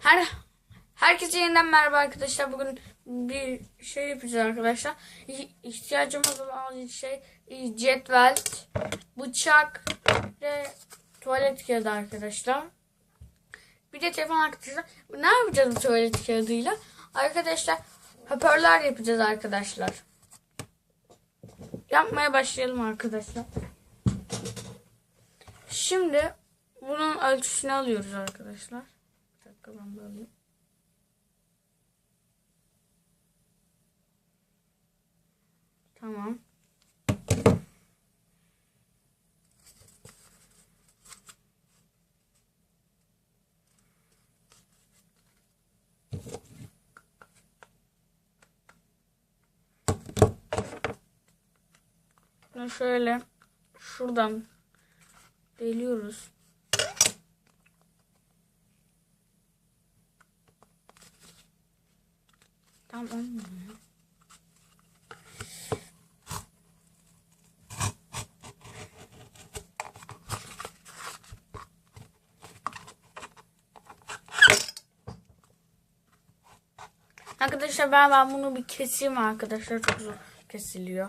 Her herkese yeniden merhaba arkadaşlar. Bugün bir şey yapacağız arkadaşlar. İhtiyacımız olan şey e, cetvel, bıçak ve tuvalet kağıdı arkadaşlar. Bir de telefon arkadaşlar. Ne yapacağız bu tuvalet kağıdıyla? Arkadaşlar hoparlör yapacağız arkadaşlar. Yapmaya başlayalım arkadaşlar. Şimdi bunun ölçüsünü alıyoruz arkadaşlar. Ben böyle alayım. Tamam. Şöyle şuradan deliyoruz. Tam. Arkadaşlar ben, ben bunu bir keseyim arkadaşlar. Çok zor kesiliyor.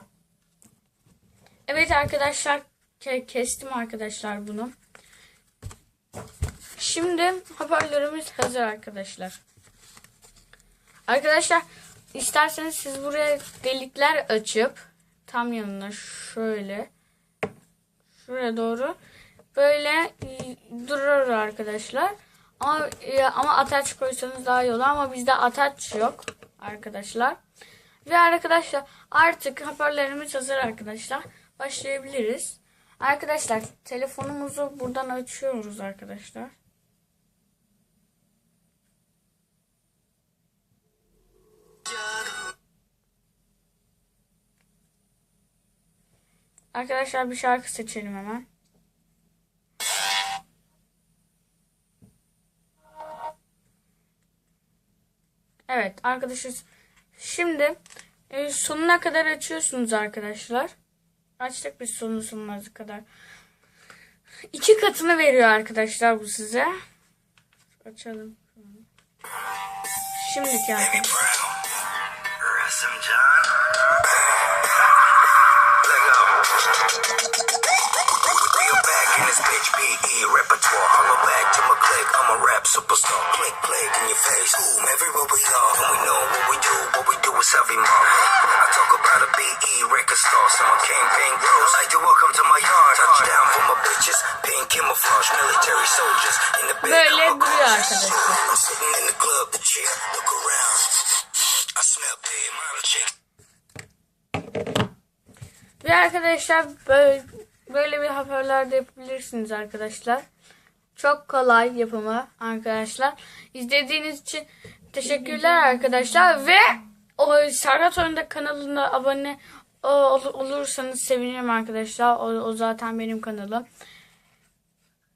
Evet arkadaşlar ke- kestim arkadaşlar bunu. Şimdi hoparlörümüz hazır arkadaşlar. Arkadaşlar isterseniz siz buraya delikler açıp tam yanına şöyle şuraya doğru böyle durur arkadaşlar. Ama ama ataç koysanız daha iyi olur ama bizde ataç yok arkadaşlar. Ve arkadaşlar artık hoparlörümüz hazır arkadaşlar. Başlayabiliriz. Arkadaşlar telefonumuzu buradan açıyoruz arkadaşlar. Arkadaşlar bir şarkı seçelim hemen. Evet arkadaşlar şimdi e, sonuna kadar açıyorsunuz arkadaşlar. Açtık biz sonu sonuna kadar. İki katını veriyor arkadaşlar bu size. Açalım. Şimdiki arkadaşlar. Some John. Let go. We are back in this bitch BE repertoire. Holla back to my click. I'm a rap superstar. Click, click in your face. Boom, everywhere we are. And we know what we do. What we do is heavy more. I talk about a BE record star. Came, pink rose. Like to welcome to my yard. Touchdown for my bitches. Pink camouflage. Military soldiers. In the bed. Böyle I'm a duruyor arkadaşlar. I'm sitting in the club. The chair. Look around. I smell big. Model chick. Ve arkadaşlar böyle, böyle bir hoparlör de yapabilirsiniz arkadaşlar. Çok kolay yapımı arkadaşlar. İzlediğiniz için teşekkürler arkadaşlar. Ve o Serhat Oyunda kanalına abone ol- olursanız sevinirim arkadaşlar. O, o zaten benim kanalım.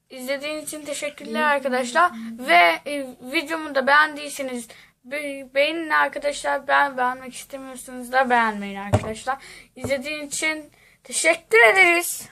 İzlediğiniz için teşekkürler arkadaşlar. Ve e, videomu da beğendiyseniz be- beğenin arkadaşlar. Ben beğenmek istemiyorsanız da beğenmeyin arkadaşlar. İzlediğiniz için teşekkür ederiz.